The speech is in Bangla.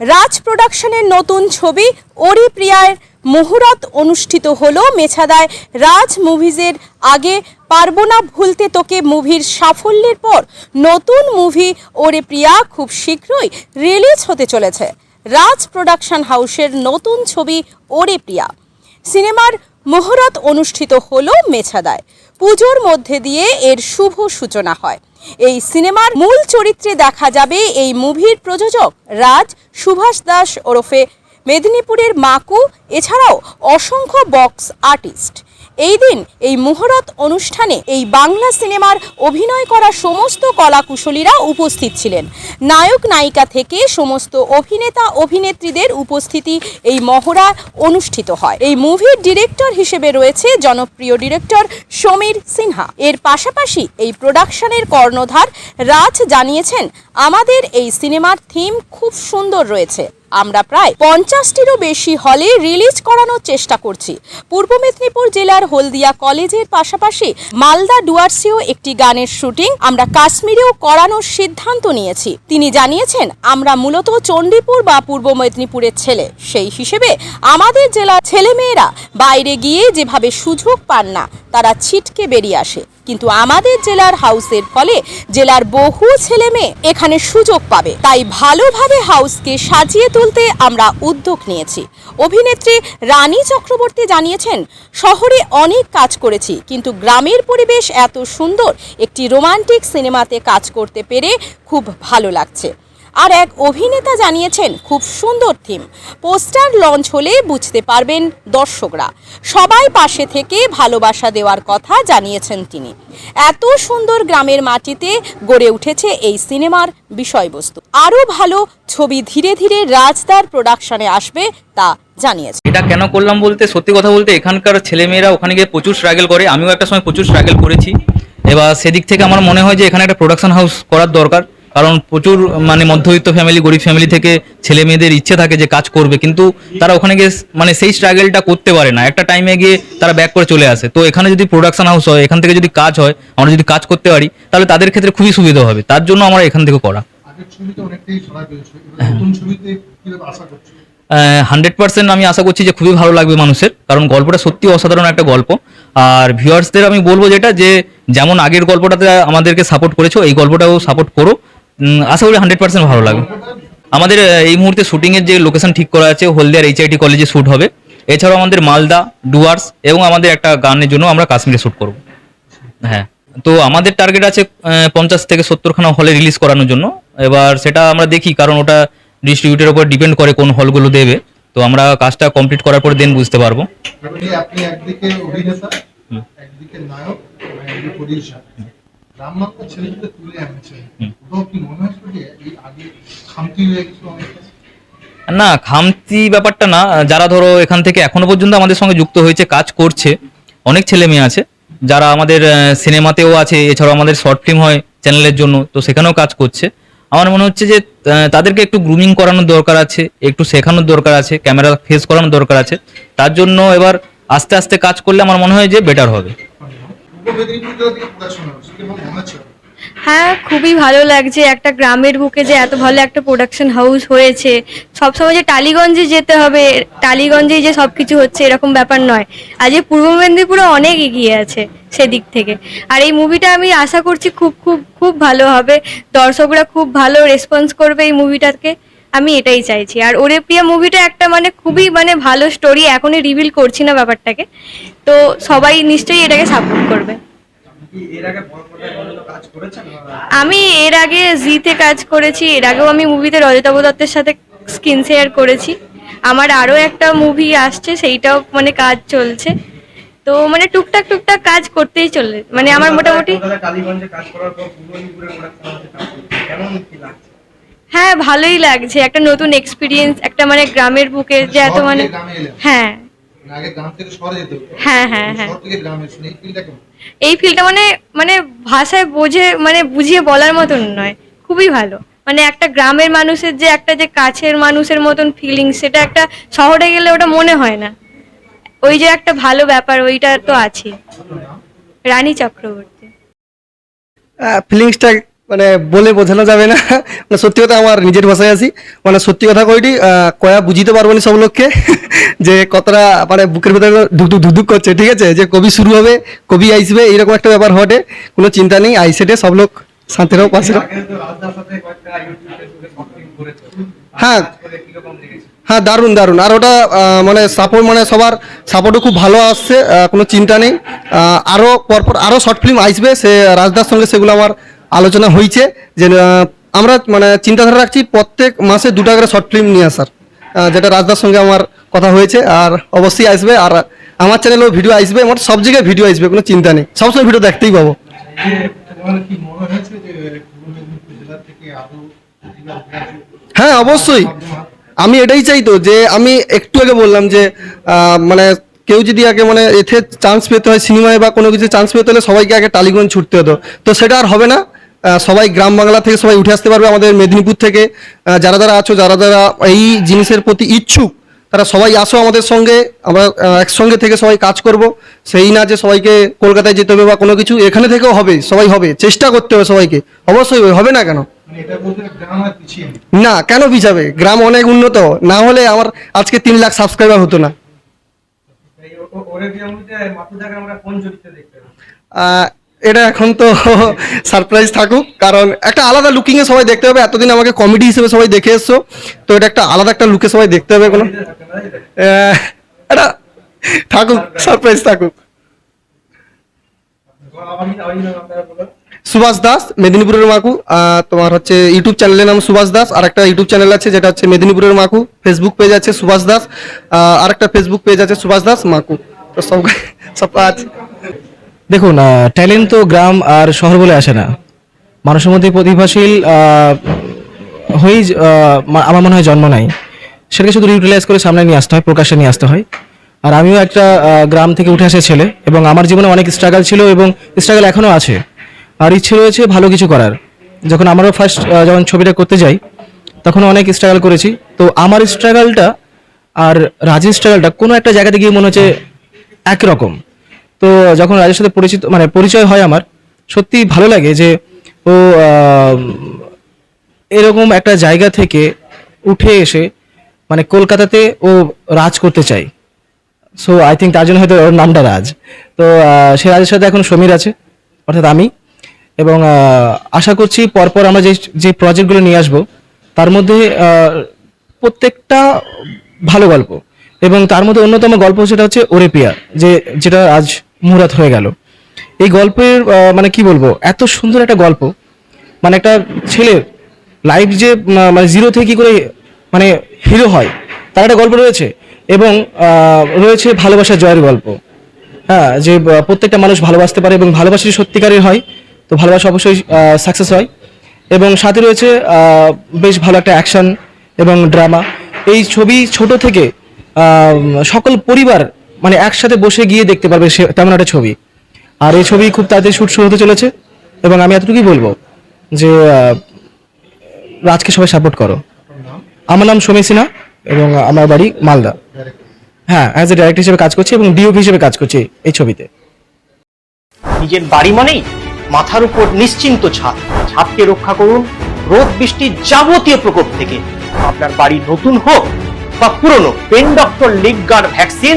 রাজ প্রোডাকশনের নতুন ছবি ওরি প্রিয়ার মুহুরত অনুষ্ঠিত হলো মেছাদায়। রাজ মুভিজের আগে পারব না ভুলতে তোকে মুভির সাফল্যের পর। নতুন মুভি ওরে প্রিয়া খুব শীঘ্রই রিলিজ হতে চলেছে। রাজ প্রোডাকশন হাউসের নতুন ছবি ওরে প্রিয়া। সিনেমার মুহূর্ত অনুষ্ঠিত হলো মেছাদায়। পুজোর মধ্যে দিয়ে এর শুভ সূচনা হয়। এই সিনেমার মূল চরিত্রে দেখা যাবে এই মুভির প্রযোজক রাজ সুভাষ দাস ওরফে মেদিনীপুরের মাকু, এছাড়াও অসংখ্য বক্স আর্টিস্ট। এই দিন, এই মুহূর্ত অনুষ্ঠানে এই বাংলা সিনেমার অভিনয় করা সমস্ত কলাকুশলীরা উপস্থিত ছিলেন। নায়ক নায়িকা থেকে সমস্ত অভিনেতা অভিনেত্রীদের উপস্থিতি এই মহড়া অনুষ্ঠিত হয়। এই মুভির ডিরেক্টর হিসেবে রয়েছে জনপ্রিয় ডিরেক্টর সমীর সিনহা। এর পাশাপাশি এই প্রোডাকশনের কর্ণধার রাজ জানিয়েছেন, আমাদের এই সিনেমার থিম খুব সুন্দর রয়েছে। আমরা প্রায় পঞ্চাশটিরও বেশি হলে রিলিজ করানোর চেষ্টা করছি। পূর্ব মেদিনীপুর জেলার হলদিয়া কলেজের পাশাপাশি মালদা ডুয়ার্সেও একটি গানের শুটিং আমরা কাশ্মীরেও করানোর সিদ্ধান্ত নিয়েছি। তিনি জানিয়েছেন, আমরা মূলত চণ্ডীপুর বা পূর্ব মেদিনীপুরের ছেলে। সেই হিসেবে আমাদের জেলার ছেলেমেয়েরা বাইরে গিয়ে যেভাবে সুযোগ পান না, তারা ছিটকে বেরিয়ে আসে। কিন্তু আমাদের জেলার হাউসের ফলে জেলার বহু ছেলে মেয়ে এখানে সুযোগ পাবে। তাই ভালোভাবে হাউসকে সাজিয়ে তুলতে আমরা উদ্যোগ নিয়েছি। অভিনেত্রী রানী চক্রবর্তী জানিয়েছেন, শহরে অনেক কাজ করেছি, কিন্তু গ্রামের পরিবেশ এত সুন্দর, একটি রোমান্টিক সিনেমাতে কাজ করতে পেরে খুব ভালো লাগছে। আর এক অভিনেতা জানিয়েছেন, খুব সুন্দর থিম পোস্টার লঞ্চ হলে বুঝতে পারবেন দর্শকরা। সবাই পাশে থেকে ভালোবাসা দেওয়ার কথা জানিয়েছেন তিনি। এত সুন্দর গ্রামের মাটিতে গড়ে উঠেছে এই সিনেমার বিষয়বস্তু। আরও ভালো ছবি ধীরে ধীরে রাজদার প্রোডাকশনে আসবে তা জানিয়েছে এটা কেন করলাম বলতে, সত্যি কথা বলতে, এখানকার ছেলেমেয়েরা ওখানে গিয়ে প্রচুর স্ট্রাগল করে। আমিও একটা সময় প্রচুর স্ট্রাগল করেছি। এবার সেদিক থেকে আমার মনে হয় যে এখানে একটা প্রোডাকশন হাউস করার দরকার। কারণ প্রচুর মানে মধ্যবিত্ত ফ্যামিলি গরিব ফ্যামিলি থেকে ছেলে মেয়েদের ইচ্ছে থাকে যে কাজ করবে কিন্তু তারা ওখানে গিয়ে মানে সেই স্ট্রাগলটা করতে পারে না। একটা টাইমে গিয়ে তারা ব্যাক করে চলে আসে। তো এখানে যদি প্রোডাকশন হাউস হয় এখান থেকে যদি কাজ হয় আমরা যদি কাজ করতে পারি তাহলে তাদের ক্ষেত্রে খুবই সুবিধা হবে। তার জন্য আমরা এখান থেকে করা। হান্ড্রেড পার্সেন্ট আমি আশা করছি যে খুবই ভালো লাগবে মানুষের কারণ গল্পটা সত্যি অসাধারণ একটা গল্প। আর ভিউয়ার্সদের আমি বলব যেটা যে যেমন আগের গল্পটাতে আমাদেরকে সাপোর্ট করেছ এই গল্পটাও সাপোর্ট করো। আশা করি হান্ড্রেড পার্সেন্ট ভালো লাগবে। আমাদের এই মুহূর্তে শুটিংয়ের যে লোকেশন ঠিক করা আছে হলদিয়ার এইচআইটি কলেজে শ্যুট হবে। এছাড়াও আমাদের মালদা ডুয়ার্স এবং আমাদের একটা গানের জন্য আমরা কাশ্মীরে শ্যুট করব। হ্যাঁ তো আমাদের টার্গেট আছে পঞ্চাশ থেকে সত্তরখানা হলে রিলিজ করানোর জন্য। এবার সেটা আমরা দেখি কারণ ওটা ডিস্ট্রিবিউটের উপর ডিপেন্ড করে কোন হলগুলো দেবে। তো আমরা কাজটা কমপ্লিট করার পর দেন বুঝতে পারব। আপনি একদিকে অভিনেতা একদিকে নায়ক প্রডিউসার রামনাথটা ছেলেকে তুলে আনছে ওটাও কি মনে হচ্ছে যে এই আগে খামতি হয়ে গেছিল না খামতি ব্যাপারটা না। যারা ধরো এখান থেকে এখনও পর্যন্ত আমাদের সঙ্গে যুক্ত হয়েছে কাজ করছে অনেক ছেলে মেয়ে আছে যারা আমাদের সিনেমাতেও আছে এছাড়াও আমাদের শর্ট ফিল্ম হয় চ্যানেলের জন্য তো সেখানেও কাজ করছে। আমার মনে হচ্ছে যে তাদেরকে একটু গ্রুমিং করানোর দরকার আছে একটু শেখানোর দরকার আছে ক্যামেরা ফেস করানোর দরকার আছে। তার জন্য এবার আস্তে আস্তে কাজ করলে আমার মনে হয় যে বেটার হবে। হ্যাঁ খুবই ভালো লাগছে একটা গ্রামের বুকে যে এত ভালো একটা প্রোডাকশন হাউস হয়েছে। সবসময় যে টালিগঞ্জে যেতে হবে, টালিগঞ্জেই যে সব কিছু হচ্ছে, এরকম ব্যাপার নয়। আজ এই পূর্ব মেদিনীপুরে অনেক এগিয়ে আছে সেদিক থেকে। আর এই মুভিটা আমি আশা করছি খুব খুব খুব ভালো হবে। দর্শকরা খুব ভালো রেসপন্স করবে এই মুভিটাকে আমি এটাই চাইছি। আর ওরে প্রিয়া মুভিটা একটা মানে খুবই মানে ভালো স্টোরি এখনই রিভিল করছি না ব্যাপারটাকে। তো সবাই নিশ্চয়ই এটাকে সাপোর্ট করবে। আমি এর আগে জিতে কাজ করেছি এর আগেও আমি মুভিতে রজতাভ দত্তের সাথে স্ক্রিন শেয়ার করেছি। আমার আরও একটা মুভি আসছে সেইটাও মানে কাজ চলছে। তো মানে টুকটাক টুকটাক কাজ করতেই চলে মানে আমার মোটামুটি হ্যাঁ ভালোই লাগছে। একটা নতুন এক্সপিরিয়েন্স একটা মানে গ্রামের বুকে যে এত মানে। হ্যাঁ। মানে আগে গ্রাম থেকে শহরে যেতে হতো? হ্যাঁ হ্যাঁ হ্যাঁ। এই এই ফিলটা মানে মানে ভাষায় বোঝে মানে বুঝিয়ে বলার মতন নয়। খুবই ভালো। মানে একটা গ্রামের মানুষের যে একটা যে কাছের মানুষের মতন ফিলিং সেটা একটা শহরে গেলে ওটা মনে হয় না। ওই যে একটা ভালো ব্যাপার ওইটা তো আছে রানী চক্রবর্তী। ফিলিংসটা মানে বলে বোঝানো যাবে না। মানে সত্যি কথা আমার নিজের ভাষায় আছি। মানে সত্যি কথা কইটি কয়া বুঝিতে পারব না সব লোককে, যে কতটা মানে বুকের ভেতরে ধুক ধুক ধুক ধুক করছে, ঠিক আছে? যে কবি শুরু হবে, কবি আইসবে, এইরকম একটা ব্যাপার ঘটে। কোনো চিন্তা নেই, আইসেটে সব লোক শান্তিরাও পাশে হ্যাঁ। হ্যাঁ দারুণ দারুণ। আর ওটা মানে সাপোর্ট মানে সবার সাপোর্টও খুব ভালো আসছে কোনো চিন্তা নেই। আরও পরপর আরও শর্ট ফিল্ম আসবে সে রাজদার সঙ্গে সেগুলো আমার আলোচনা হয়েছে যে আমরা মানে চিন্তাধারা রাখছি প্রত্যেক মাসে দুটা করে শর্ট ফিল্ম নিয়ে আসার। যেটা রাজদার সঙ্গে আমার কথা হয়েছে, আর অবশ্যই আসবে, আর আমার চ্যানেলেও ভিডিও আসবে আমার সব জায়গায় ভিডিও আসবে, কোনো চিন্তা নেই। সবসময় ভিডিও দেখতেই পাবো? হ্যাঁ অবশ্যই। আমি এটাই চাই তো, যে আমি একটু আগে বললাম যে মানে কেউ যদি আগে মানে এতে চান্স পেতে হয় সিনেমায় বা কোনো কিছু চান্স পেতে হলে সবাইকে আগে টালিগঞ্জ ছুটতে হতো। তো সেটা আর হবে না। সবাই গ্রাম বাংলা থেকে সবাই উঠে আসতে পারবে আমাদের মেদিনীপুর থেকে। যারা যারা আছো যারা যারা এই জিনিসের প্রতি ইচ্ছুক তারা সবাই আসো আমাদের সঙ্গে। আমরা একসঙ্গে থেকে সবাই কাজ করব। সেই না যে সবাইকে কলকাতায় যেতে হবে বা কোনো কিছু এখানে থেকেও হবে সবাই হবে। চেষ্টা করতে হবে সবাইকে। অবশ্যই হবে না কেন? মানে না কেন পিছাবে গ্রাম অনেক উন্নত। না হলে আমার আজকে তিন লাখ সাবস্ক্রাইবার হতো না। এটা এখন তো সারপ্রাইজ থাকুক, কারণ একটা আলাদা লুকিংয়ে সবাই দেখতে হবে এতদিন আমাকে কমেডি হিসেবে সবাই দেখে এসছো, তো এটা একটা আলাদা একটা লুকে সবাই দেখতে হবে কোনো। এটা থাকুক সারপ্রাইজ থাকুক। সুভাষ দাস, মেদিনীপুরের মাকু তোমার হচ্ছে ইউটিউব চ্যানেলের নাম সুভাষ দাস, আর একটা ইউটিউব চ্যানেল আছে যেটা হচ্ছে মেদিনীপুরের মাকু। ফেসবুক পেজ আছে সুভাষ দাস আর একটা ফেসবুক পেজ আছে সুভাষ দাস মাকু। তো সব সব আছে দেখুন ট্যালেন্ট তো গ্রাম আর শহর বলে আসে না। মানুষের মধ্যে প্রতিভাশীল হয়েই আমার মনে হয় জন্ম নাই। সেটাকে শুধু ইউটিলাইজ করে সামনে নিয়ে আসতে হয়, প্রকাশ্যে নিয়ে আসতে হয়। আর আমিও একটা গ্রাম থেকে উঠে আসা ছেলে এবং আমার জীবনে অনেক স্ট্রাগল ছিল এবং স্ট্রাগল এখনও আছে। আর ইচ্ছে রয়েছে ভালো কিছু করার। যখন আমারও ফার্স্ট যখন ছবিটা করতে যাই তখন অনেক স্ট্রাগল করেছি। তো আমার স্ট্রাগলটা আর রাজের স্ট্রাগলটা কোনো একটা জায়গাতে গিয়ে মনে হচ্ছে একরকম। তো যখন রাজের সাথে পরিচিত মানে পরিচয় হয় আমার সত্যি ভালো লাগে যে ও এরকম একটা জায়গা থেকে উঠে এসে মানে কলকাতাতে ও রাজ করতে চাই সো আই থিঙ্ক তার জন্য হয়তো ওর নামটা রাজ। তো সে রাজের সাথে এখন সমীর আছে, অর্থাৎ আমি। এবং আশা করছি পরপর আমরা যে যে প্রজেক্টগুলো নিয়ে আসব, তার মধ্যে প্রত্যেকটা ভালো গল্প। এবং তার মধ্যে অন্যতম গল্প সেটা হচ্ছে ওরেপিয়া যে, যেটা আজ মুরাত হয়ে গেল। এই গল্পের মানে কি বলব, এত সুন্দর একটা গল্প। মানে একটা ছেলের লাইফ যে মানে জিরো থেকে কি করে মানে হিরো হয়, তার একটা গল্প রয়েছে। এবং রয়েছে ভালোবাসার জয়ের গল্প। হ্যাঁ যে প্রত্যেকটা মানুষ ভালোবাসতে পারে এবং ভালোবাসা সত্যিকারের হয়, তো ভালোবাসা অবশ্যই সাকসেস হয়। এবং সাথে রয়েছে বেশ ভালো একটা অ্যাকশন এবং ড্রামা এই ছবি ছোট থেকে সকল পরিবার মানে একসাথে বসে গিয়ে দেখতে পারবে সে তেমন একটা ছবি। আর এই ছবি খুব তাড়াতাড়ি শুট শুরু হতে চলেছে এবং আমি এতটুকুই বলব যে রাজকে সবাই সাপোর্ট করো। আমার নাম সমীর সিনহা এবং আমার বাড়ি মালদা। হ্যাঁ অ্যাজ এ ডাইরেক্টর হিসেবে কাজ করছি এবং ডিওপি হিসেবে কাজ করছি এই ছবিতে। নিজের বাড়ি মানেই মাথার উপর নিশ্চিন্ত ছাদ ছাদকে রক্ষা করুন রোদ বৃষ্টির যাবতীয় প্রকোপ থেকে। আপনার বাড়ি নতুন হোক বা পুরনো, pen doctor leak guard vaccine